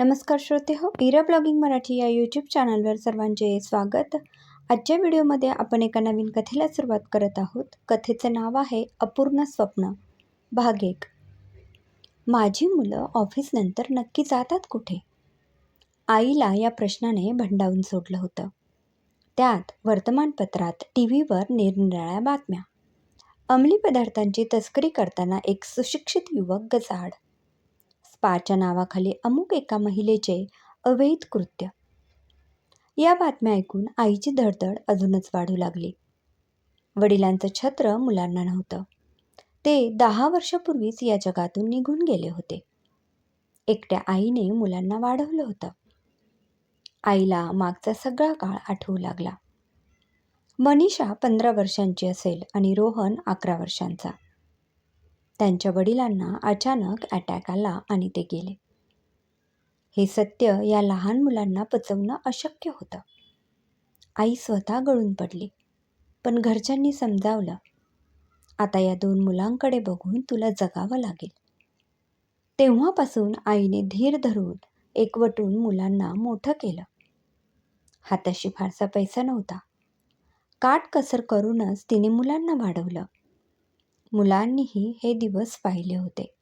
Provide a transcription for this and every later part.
नमस्कार श्रोते हो इरा ब्लॉगिंग मराठी या यूट्यूब चॅनलवर सर्वांचे स्वागत. आजच्या व्हिडिओमध्ये आपण एका नवीन कथेला सुरुवात करत आहोत. कथेचं नाव आहे अपूर्ण स्वप्न. भाग एक. माझी मुलं ऑफिसनंतर नक्की जातात कुठे? आईला या प्रश्नाने भंडावून सोडलं होतं. त्यात वर्तमानपत्रात टी व्हीवर निरनिराळ्या बातम्या. अंमली पदार्थांची तस्करी करताना एक सुशिक्षित युवक गजाड स्पाच्या नावाखाली अमुक एका महिलेचे अवैध कृत्य. या बातम्या ऐकून आईची धडधड अजूनच वाढू लागली. वडिलांचं छत्र मुलांना नव्हतं. ते दहा वर्षापूर्वीच या जगातून निघून गेले होते. एकट्या आईने मुलांना वाढवलं होतं. आईला मागचा सगळा काळ आठवू लागला. मनीषा पंधरा वर्षांची असेल आणि रोहन अकरा वर्षांचा. त्यांच्या वडिलांना अचानक अटॅक आला आणि ते गेले. हे सत्य या लहान मुलांना पचवणं अशक्य होतं. आई स्वतः गळून पडली पण घरच्यांनी समजावलं आता या दोन मुलांकडे बघून तुला जगावं लागेल. तेव्हापासून आईने धीर धरून एकवटून मुलांना मोठं केलं. हाताशी फारसा पैसा नव्हता. काटकसर करूनच तिने मुलांना वाढवलं. मुलांनीही हे दिवस पाहिले होते.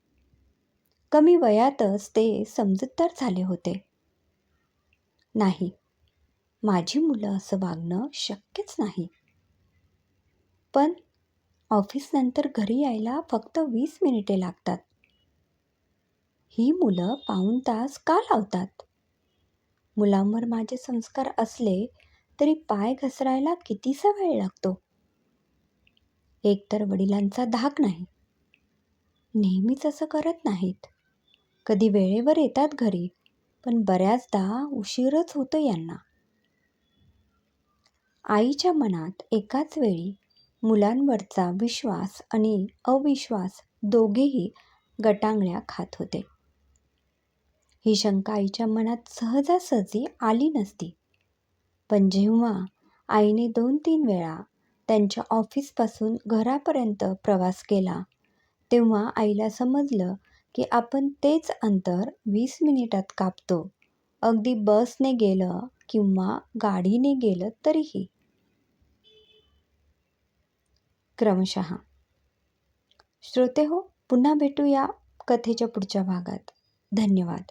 कमी वयातच ते समजूतदार झाले होते. नाही माझी मुलं असं वागणं शक्यच नाही. पण ऑफिसनंतर घरी यायला फक्त वीस मिनिटे लागतात. ही मुलं पाऊण तास का लावतात? मुलांवर माझे संस्कार असले तरी पाय घसरायला कितीसा वेळ लागतो? एकतर वडिलांचा धाक नाही. नेहमीच असं करत नाहीत. कधी वेळेवर येतात घरी पण बऱ्याचदा उशीरच होतो यांना. आईच्या मनात एकाच वेळी मुलांवरचा विश्वास आणि अविश्वास दोघेही गटांगळ्या खात होते. ही शंका आईच्या मनात सहजासहजी आली नसती. पण जेव्हा आईने दोन तीन वेळा त्यांच्या ऑफिसपासून घरापर्यंत प्रवास केला. तेव्हा आईला समजलं की आपण तेच अंतर वीस मिनिटात कापतो. अगदी बसने गेलं किंवा गाडीने गेलं तरीही. क्रमशः. श्रोते हो पुन्हा भेटूया कथेच्या पुढच्या भागात. धन्यवाद.